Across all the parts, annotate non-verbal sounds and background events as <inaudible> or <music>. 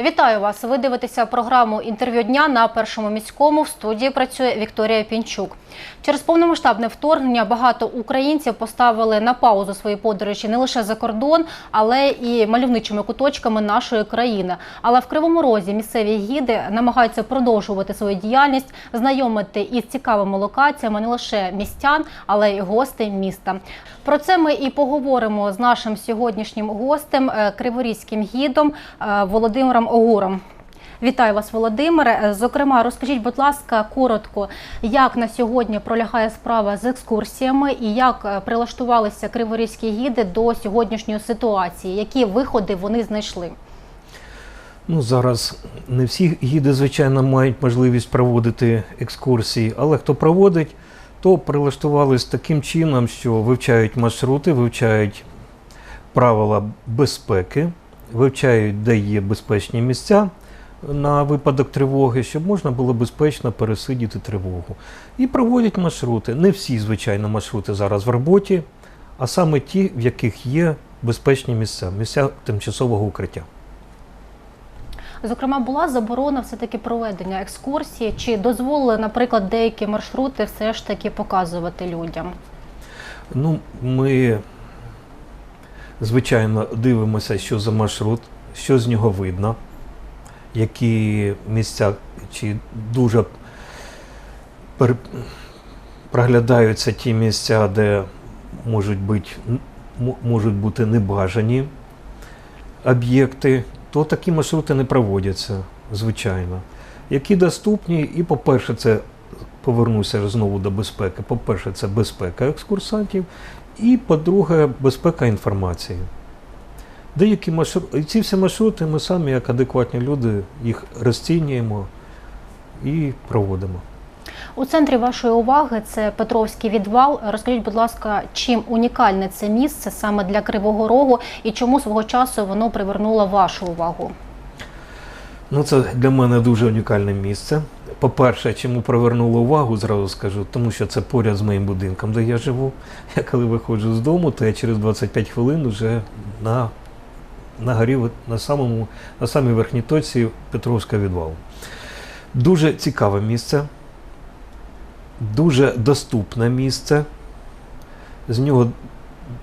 Вітаю вас. Ви дивитеся програму інтерв'ю дня на першому міському. В студії працює Вікторія Пінчук. Через повномасштабне вторгнення багато українців поставили на паузу свої подорожі не лише за кордон, але і мальовничими куточками нашої країни. Але в Кривому Розі місцеві гіди намагаються продовжувати свою діяльність, знайомити із цікавими локаціями не лише містян, але й гостей міста. Про це ми і поговоримо з нашим сьогоднішнім гостем, е, криворізьким гідом е, Володимиром Огуром. Вітаю вас, Володимире. Е, Зокрема, розкажіть, будь ласка, коротко, як на сьогодні пролягає справа з екскурсіями і як е, прилаштувалися криворізькі гіди до сьогоднішньої ситуації, які виходи вони знайшли? Ну, зараз не всі гіди, звичайно, мають можливість проводити екскурсії, але хто проводить, то прилаштувались таким чином, що вивчають маршрути, вивчають правила безпеки, вивчають, де є безпечні місця на випадок тривоги, щоб можна було безпечно пересидіти тривогу. І проводять маршрути. Не всі, звичайно, маршрути зараз в роботі, а саме ті, в яких є безпечні місця, місця тимчасового укриття. Зокрема, була заборона все-таки проведення екскурсії, чи дозволили, наприклад, деякі маршрути все ж таки показувати людям? Ну, ми, звичайно, дивимося, що за маршрут, що з нього видно, які місця чи дуже пер... проглядаються ті місця, де можуть бути, можуть бути небажані об'єкти, то такі маршрути не проводяться, звичайно. Які доступні, і, по-перше, це повернуся знову до безпеки. По-перше, це безпека екскурсантів, і по-друге, безпека інформації. Деякі маршрути, ці всі маршрути ми самі, як адекватні люди, їх розцінюємо і проводимо. У центрі вашої уваги це Петровський відвал. Розкажіть, будь ласка, чим унікальне це місце саме для Кривого Рогу і чому свого часу воно привернуло вашу увагу? Ну, це для мене дуже унікальне місце. По-перше, чому привернуло увагу, зразу скажу, тому що це поряд з моїм будинком, де я живу. Я коли виходжу з дому, то я через 25 хвилин вже на, на горі, на, самому, на самій верхній точці Петровського відвалу. Дуже цікаве місце, дуже доступне місце. З нього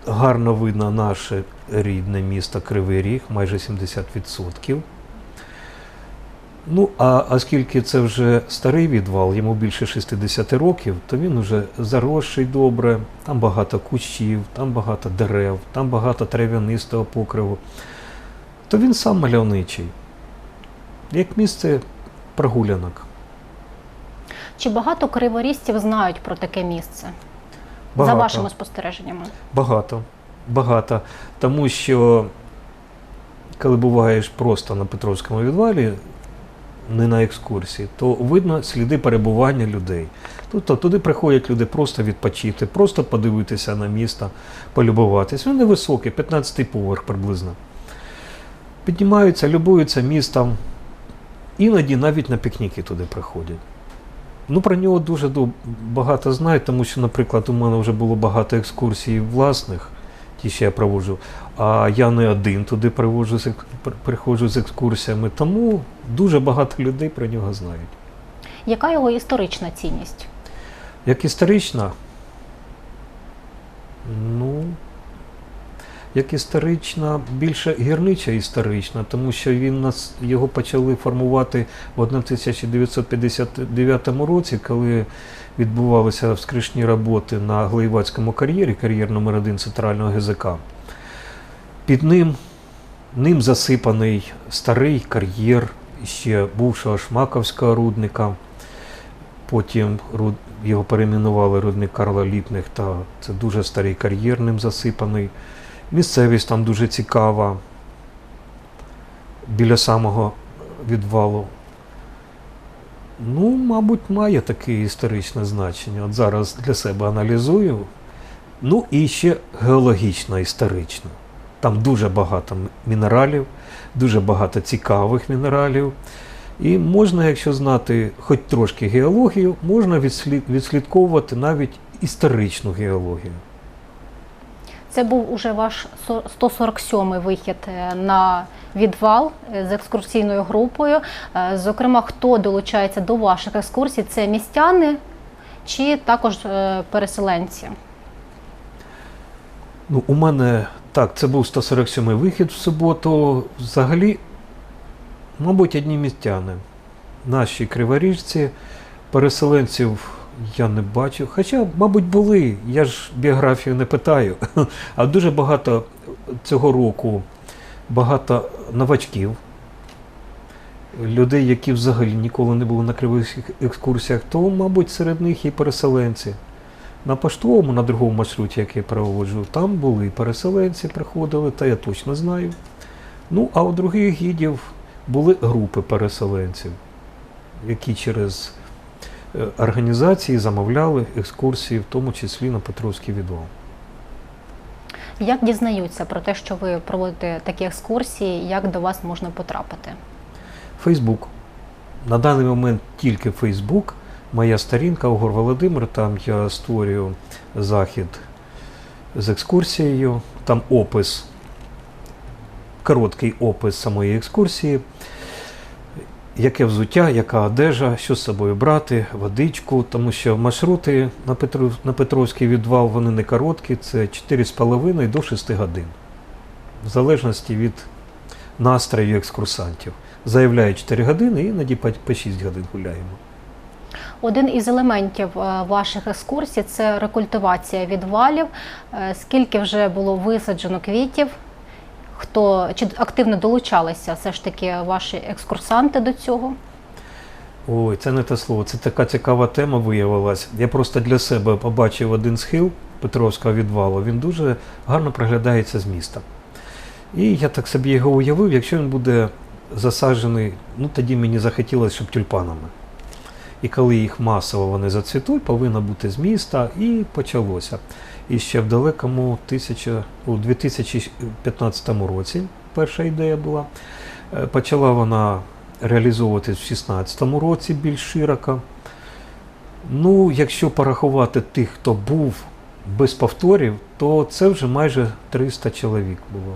гарно видно наше рідне місто Кривий Ріг, майже 70%. Ну, а оскільки це вже старий відвал, йому більше 60 років, то він вже заросший добре, там багато кущів, там багато дерев, там багато трав'янистого покриву. То він сам мальовничий, як місце прогулянок. Чи багато криворізців знають про таке місце? Багато. За вашими спостереженнями? Багато. Багато. Тому що, коли буваєш просто на Петровському відвалі, не на екскурсії, то видно сліди перебування людей. Тобто туди приходять люди просто відпочити, просто подивитися на місто, полюбуватись. Він невисокий, 15-й поверх приблизно. Піднімаються, любуються містом. Іноді навіть на пікніки туди приходять. Ну, про нього дуже багато знають, тому що, наприклад, у мене вже було багато екскурсій власних, ті, що я проводжу, а я не один туди приводжу з приходжу з екскурсіями, тому дуже багато людей про нього знають. Яка його історична цінність? Як історична, ну, як історична, більше гірнича історична, тому що він нас його почали формувати в 1959 році, коли відбувалися вскришні роботи на Глоєвацькому кар'єрі, кар'єр номер 1 центрального ГЗК. Під ним, ним засипаний старий кар'єр ще бувшого Шмаковського рудника. Потім його перейменували рудник Карла Ліпнехта. Це дуже старий кар'єр ним засипаний. Місцевість там дуже цікава. Біля самого відвалу. Ну, мабуть, має таке історичне значення. От зараз для себе аналізую. Ну і ще геологічно історично. Там дуже багато мінералів, дуже багато цікавих мінералів. І можна, якщо знати хоч трошки геологію, можна відслідковувати навіть історичну геологію. Це був уже ваш 147-й вихід е, на відвал е, з екскурсійною групою. Е, Зокрема, хто долучається до ваших екскурсій? Це містяни чи також переселенці? Ну, у мене так, це був 147-й вихід в суботу. Взагалі, мабуть, одні містяни. Наші криворіжці, переселенців я не бачу. Хоча, мабуть, були. Я ж біографію не питаю. <laughs> А дуже багато цього року багато новачків. Людей, які взагалі ніколи не були на криворізьких екскурсіях, то, мабуть, серед них і переселенці. На поштовому, на другому маршруті, який я проводжу, там були і переселенці, приходили, та я точно знаю. Ну, а у других гідів були групи переселенців, які через організації замовляли екскурсії, в тому числі на Петровський відвал. Як дізнаються про те, що ви проводите такі екскурсії, як до вас можна потрапити? Фейсбук. На даний момент тільки Фейсбук. Моя сторінка Угор Володимир, там я створюю захід з екскурсією, там опис, короткий опис самої екскурсії, яке взуття, яка одежа, що з собою брати, водичку, тому що маршрути на, Петров, на Петровський відвал вони не короткі, це 4,5 до 6 годин. В залежності від настрою екскурсантів. Заявляю 4 години, іноді по по 6 годин гуляємо. Один із елементів е, ваших екскурсій це рекультивація відвалів. Е, Скільки вже було висаджено квітів? Хто чи активно долучалися все ж таки ваші екскурсанти до цього? Ой, це не те слово, це така цікава тема виявилась. Я просто для себе побачив один схил Петровського відвалу. Він дуже гарно проглядається з міста. І я так собі його уявив, якщо він буде засаджений, ну тоді мені захотілося, щоб тюльпанами. І коли їх масово вони зацвітуть, повинно бути з міста, і почалося. І ще в далекому тисяча, у 2015 році перша ідея була. Е, Почала вона реалізовуватись в 2016 році більш широко. Ну, якщо порахувати тих, хто був без повторів, то це вже майже 300 чоловік було.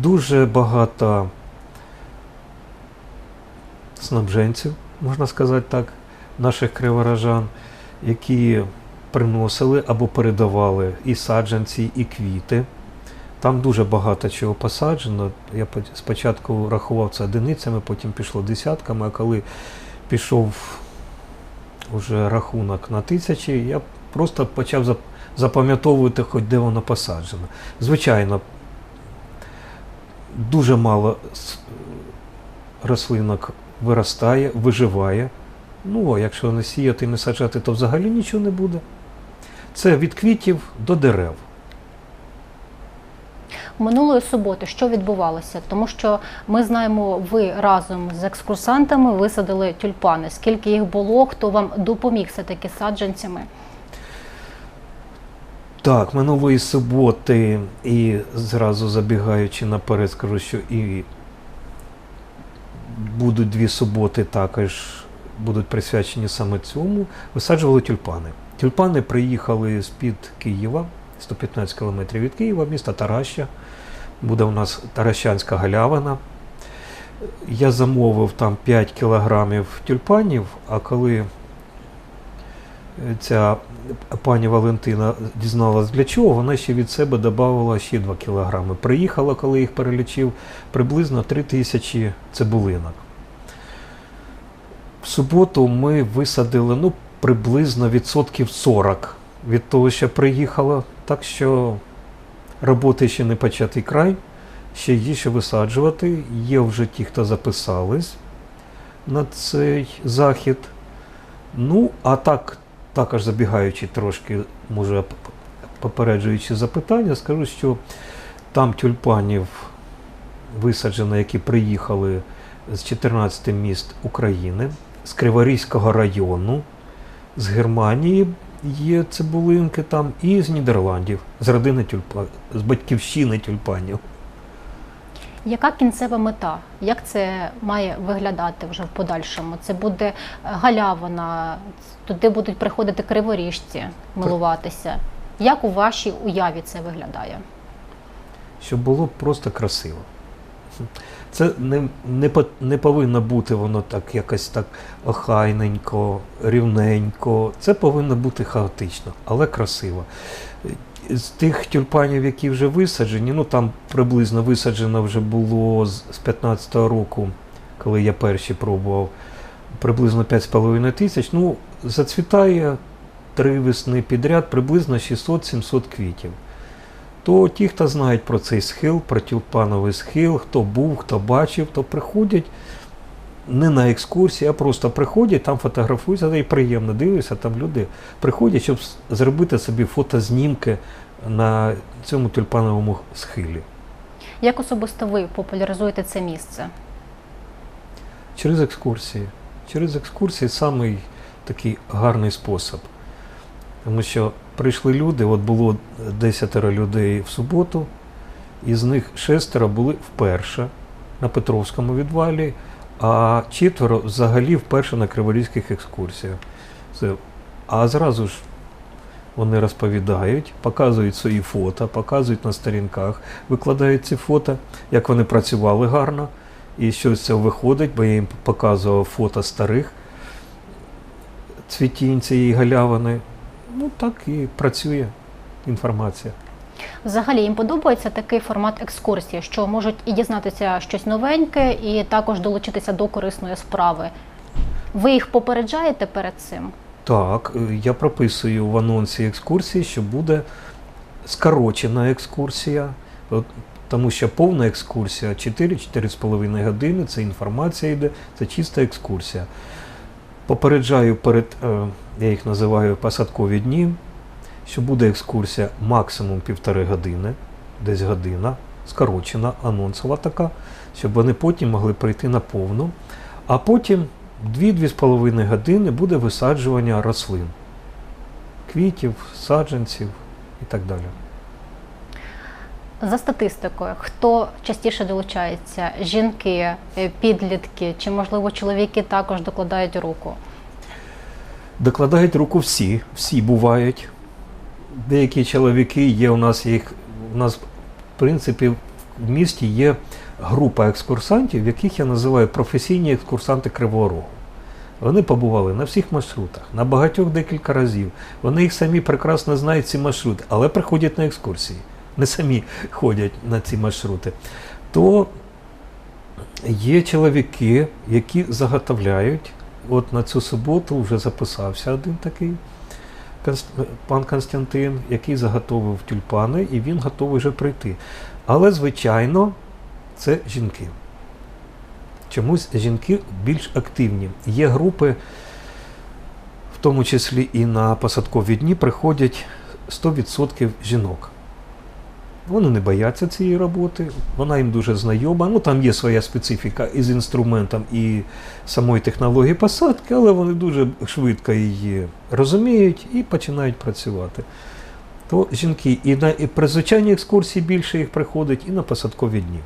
Дуже багато снабженців, можна сказати так, наших криворожан, які приносили або передавали і саджанці, і квіти. Там дуже багато чого посаджено. Я спочатку рахував це одиницями, потім пішло десятками, а коли пішов уже рахунок на тисячі, я просто почав запам'ятовувати, хоч де воно посаджено. Звичайно, дуже мало рослинок виростає, виживає. Ну, а якщо не сіяти, і не саджати, то взагалі нічого не буде. Це від квітів до дерев. Минулої суботи що відбувалося? Тому що ми знаємо, ви разом з екскурсантами висадили тюльпани. Скільки їх було, хто вам допоміг все таки саджанцями? Так, минулої суботи, і зразу забігаючи наперед, скажу, що і будуть дві суботи також будуть присвячені саме цьому. Висаджували тюльпани. Тюльпани приїхали з-під Києва, 115 кілометрів від Києва, міста Тараща. Буде у нас Таращанська галявина. Я замовив там 5 кілограмів тюльпанів, а коли ця пані Валентина дізналась для чого, вона ще від себе додавала ще 2 кілограми. Приїхала, коли їх перелічив, приблизно 3 тисячі цибулинок. В суботу ми висадили ну, приблизно відсотків 40 від того, що приїхало. Так що роботи ще не початий край, ще є що висаджувати. Є вже ті, хто записались на цей захід. Ну, а так, також забігаючи трошки, може, попереджуючи запитання, скажу, що там тюльпанів висаджено, які приїхали з 14 міст України, з Криворізького району, з Германії є цибулинки там, і з Нідерландів, з родини тюльпанів, з батьківщини тюльпанів. Яка кінцева мета? Як це має виглядати вже в подальшому? Це буде е, галявина, туди будуть приходити криворіжці, милуватися. Як у вашій уяві це виглядає? щоб було просто красиво. Це не, не, не повинно бути воно так якось так охайненько, рівненько. Це повинно бути хаотично, але красиво. З тих тюльпанів, які вже висаджені, ну там приблизно висаджено вже було з з 15-го року, коли я перші пробував, приблизно 5,5 тисяч. Ну, зацвітає три весни підряд, приблизно 600-700 квітів. То ті, хто знають про цей схил, про тюльпановий схил, хто був, хто бачив, то приходять не на екскурсії, а просто приходять, там фотографуються, й приємно дивишся, там люди приходять, щоб зробити собі фотознімки на цьому тюльпановому схилі. Як особисто ви популяризуєте це місце? Через екскурсії. Через екскурсії самий такий гарний спосіб. Тому що прийшли люди, от було 10 людей в суботу, із них шестеро були вперше на Петровському відвалі, а четверо взагалі вперше на криворізьких екскурсіях. Це, а зразу ж вони розповідають, показують свої фото, показують на сторінках, викладають ці фото, як вони працювали гарно. І що з цього виходить, бо я їм показував фото старих цвітінь цієї галявини. Ну так і працює інформація. Взагалі їм подобається такий формат екскурсії, що можуть і дізнатися щось новеньке, і також долучитися до корисної справи. Ви їх попереджаєте перед цим? Так, е, я прописую в анонсі екскурсії, що буде скорочена екскурсія, тому що повна екскурсія 4-4,5 години, це інформація йде, це чиста екскурсія. Попереджаю перед, е, я їх називаю посадкові дні, що буде екскурсія максимум півтори години, десь година, скорочена, анонсова така, щоб вони потім могли прийти на повну. А потім 2-2,5 години буде висаджування рослин, квітів, саджанців і так далі. За статистикою, хто частіше долучається? Жінки, е, підлітки чи можливо чоловіки також докладають руку? Докладають руку всі, всі бувають. Деякі чоловіки є у нас їх. У нас, в принципі, в місті є група екскурсантів, яких я називаю професійні екскурсанти Кривого Рогу. Вони побували на всіх маршрутах, на багатьох декілька разів. Вони їх самі прекрасно знають ці маршрути, але приходять на екскурсії, не самі ходять на ці маршрути. То є чоловіки, які заготовляють. От на цю суботу вже записався один такий пан Константин, який заготовив тюльпани, і він готовий вже прийти. Але, звичайно, це жінки. Чомусь жінки більш активні. Є групи, в тому числі і на посадкові дні, приходять 100% жінок. Вони не бояться цієї роботи, вона їм дуже знайома. Ну там є своя специфіка із інструментом і самої технології посадки, але вони дуже швидко її розуміють і починають працювати. То жінки і на і при звичайній екскурсії більше їх приходить, і на посадкові дні.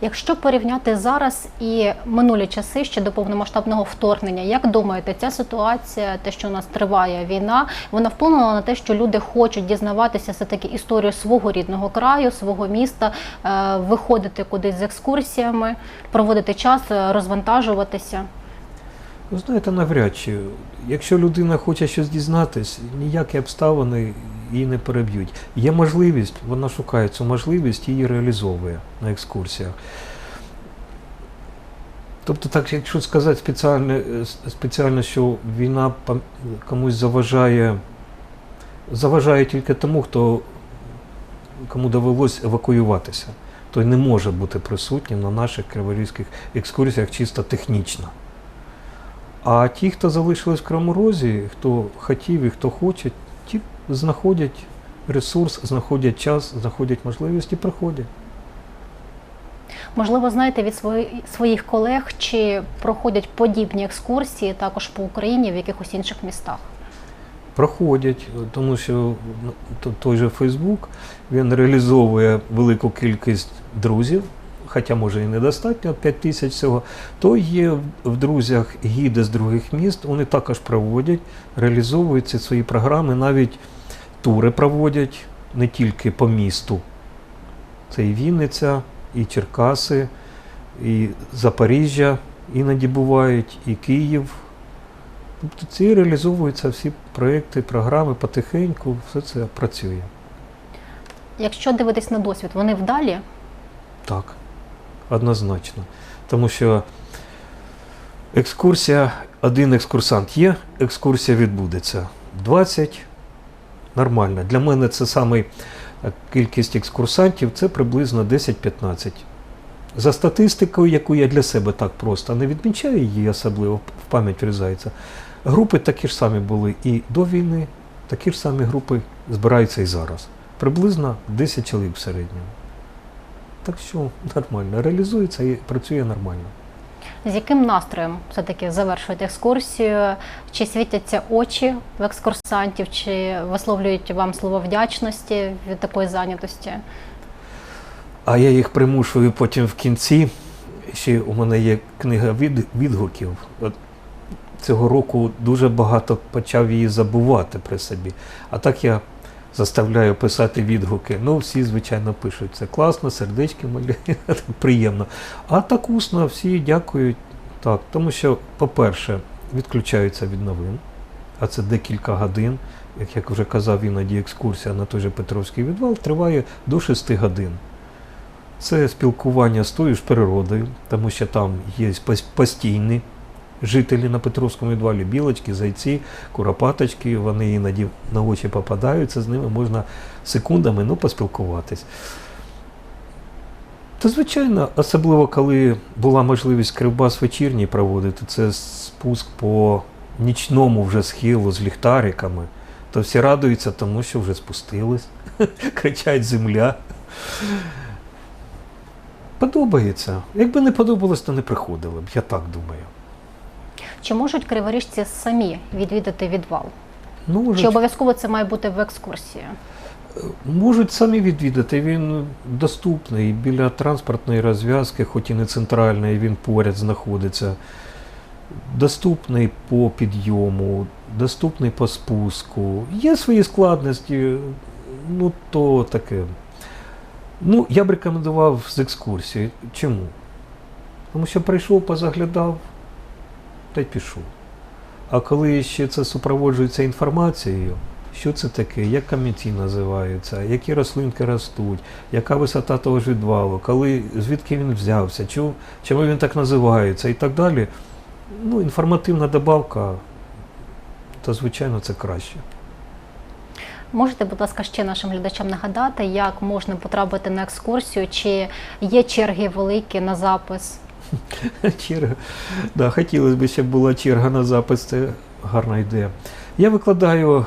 Якщо порівняти зараз і минулі часи ще до повномасштабного вторгнення, як думаєте, ця ситуація, те, що у нас триває війна, вона вплинула на те, що люди хочуть дізнаватися все таки історію свого рідного краю, свого міста, е, виходити кудись з екскурсіями, проводити час, е, розвантажуватися? Ви знаєте, навряд чи. Якщо людина хоче щось дізнатись, ніякі обставини її не переб'ють. Є можливість, вона шукає цю можливість її реалізовує на екскурсіях. Тобто, так, якщо сказати спеціально, е, спеціально що війна комусь заважає, заважає тільки тому, хто кому довелось евакуюватися, той не може бути присутнім на наших криворізьких екскурсіях чисто технічно. А ті, хто залишились в Кривому Розі, хто хотів і хто хоче, знаходять ресурс, знаходять час, знаходять можливість і приходять. Можливо, знаєте від свої- своїх колег, чи проходять подібні екскурсії також по Україні в якихось інших містах? Проходять, тому що ну, той же Фейсбук він реалізовує велику кількість друзів, хоча може і недостатньо, 5 тисяч всього. То є в друзях гіди з других міст, вони також проводять, реалізовують ці свої програми, навіть тури проводять не тільки по місту. Це і Вінниця, і Черкаси, і Запоріжжя іноді бувають, і Київ. Тобто ці реалізовуються всі проекти, програми потихеньку, все це працює. Якщо дивитись на досвід, вони вдалі. Так, однозначно. Тому що екскурсія, один екскурсант є, екскурсія відбудеться. 20 нормально. Для мене це самий е, кількість екскурсантів це приблизно 10-15. За статистикою, яку я для себе так просто не відмічаю її особливо, в пам'ять врізається. Групи такі ж самі були і до війни, такі ж самі групи збираються і зараз. Приблизно 10 чоловік в середньому. Так що нормально, реалізується і працює нормально. З яким настроєм все-таки завершують екскурсію? Чи світяться очі в екскурсантів, чи висловлюють вам слово вдячності від такої зайнятості? А я їх примушую потім в кінці. Ще у мене є книга від, відгуків. От цього року дуже багато почав її забувати при собі. А так я заставляю писати відгуки. Ну, всі, звичайно, пишуть. Це класно, сердечки малі, <laughs> приємно. А так усно всі дякують. Так, тому що, по-перше, відключаються від новин, а це декілька годин. Як я вже казав, іноді екскурсія на той же Петровський відвал триває до 6 годин. Це спілкування з тою ж природою, тому що там є пос- постійні жителі на Петровському відвалі, білочки, зайці, куропаточки, вони іноді на очі попадаються, з ними можна секундами ну, поспілкуватись. Та, звичайно, особливо коли була можливість кривбас вечірній проводити, це спуск по нічному вже схилу з ліхтариками, то всі радуються тому, що вже спустились, <laughs> кричать земля. Подобається. Якби не подобалось, то не приходили б, я так думаю. Чи можуть криворіжці самі відвідати відвал? Ну, Чи обов'язково це має бути в екскурсії? можуть самі відвідати. Він доступний біля транспортної розв'язки, хоч і не центральної, він поряд знаходиться. Доступний по підйому, доступний по спуску. Є свої складності, ну то таке. Ну, я б рекомендував з екскурсії. Чому? Тому що прийшов, позаглядав та й пішов. А коли ще це супроводжується інформацією, що це таке, як камінці називаються, які рослинки ростуть, яка висота того ж відвалу, коли, звідки він взявся, чому, чому він так називається і так далі. Ну, інформативна добавка, то звичайно це краще. Можете, будь ласка, ще нашим глядачам нагадати, як можна потрапити на екскурсію, чи є черги великі на запис? <laughs> Черга. Да, хотілося б, щоб була черга на запис, це гарна ідея. Я викладаю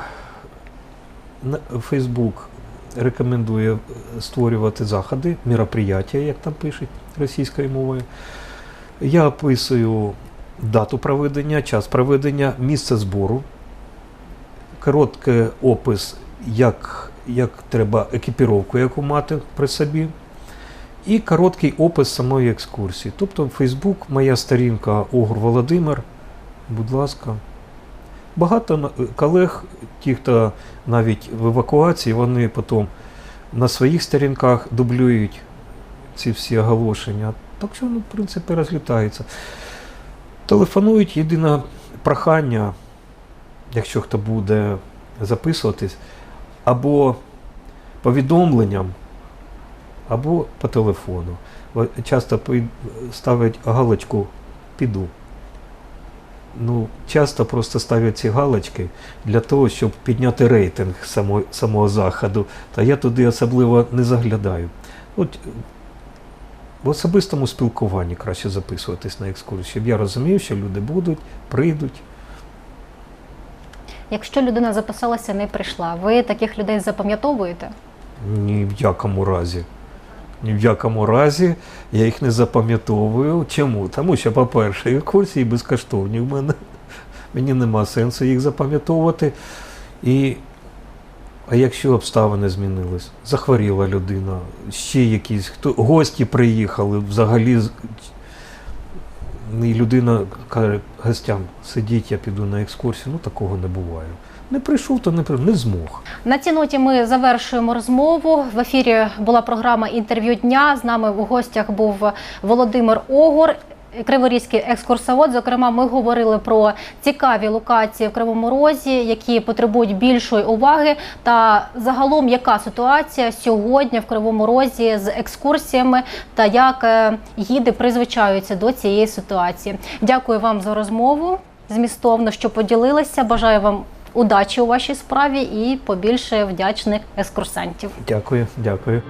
на Фейсбук, рекомендує створювати заходи, мероприятия, як там пишуть російською мовою. Я описую дату проведення, час проведення, місце збору, короткий опис, як, як треба екіпіровку яку мати при собі. І короткий опис самої екскурсії. Тобто Фейсбук, моя сторінка Огур Володимир. Будь ласка. Багато колег, ті, хто навіть в евакуації, вони потім на своїх сторінках дублюють ці всі оголошення. Так що, ну, в принципі, розлітається. Телефонують єдине прохання, якщо хто буде записуватись, або повідомленням, або по телефону. Часто ставлять галочку піду. Ну, часто просто ставлять ці галочки для того, щоб підняти рейтинг само, самого заходу. Та я туди особливо не заглядаю. От в особистому спілкуванні краще записуватись на екскурсію, щоб я розумів, що люди будуть, прийдуть. Якщо людина записалася, не прийшла, ви таких людей запам'ятовуєте? Ні в якому разі. Ні в якому разі я їх не запам'ятовую. Чому? Тому що, по-перше, екскурсії безкоштовні в мене. Мені нема сенсу їх запам'ятовувати. І, а якщо обставини змінились, захворіла людина, ще якісь хто, гості приїхали, взагалі і людина каже гостям, сидіть, я піду на екскурсію. Ну такого не буває. Не прийшов, то не прийшов, не змог. На цій ноті ми завершуємо розмову. В ефірі була програма інтерв'ю дня. З нами в гостях був Володимир Огур. Криворізький екскурсовод. Зокрема, ми говорили про цікаві локації в Кривому Розі, які потребують більшої уваги. Та загалом, яка ситуація сьогодні в Кривому Розі з екскурсіями та як е, гіди призвичаються до цієї ситуації. Дякую вам за розмову. Змістовно, що поділилися. Бажаю вам удачі у вашій справі і побільше вдячних екскурсантів. Дякую, дякую.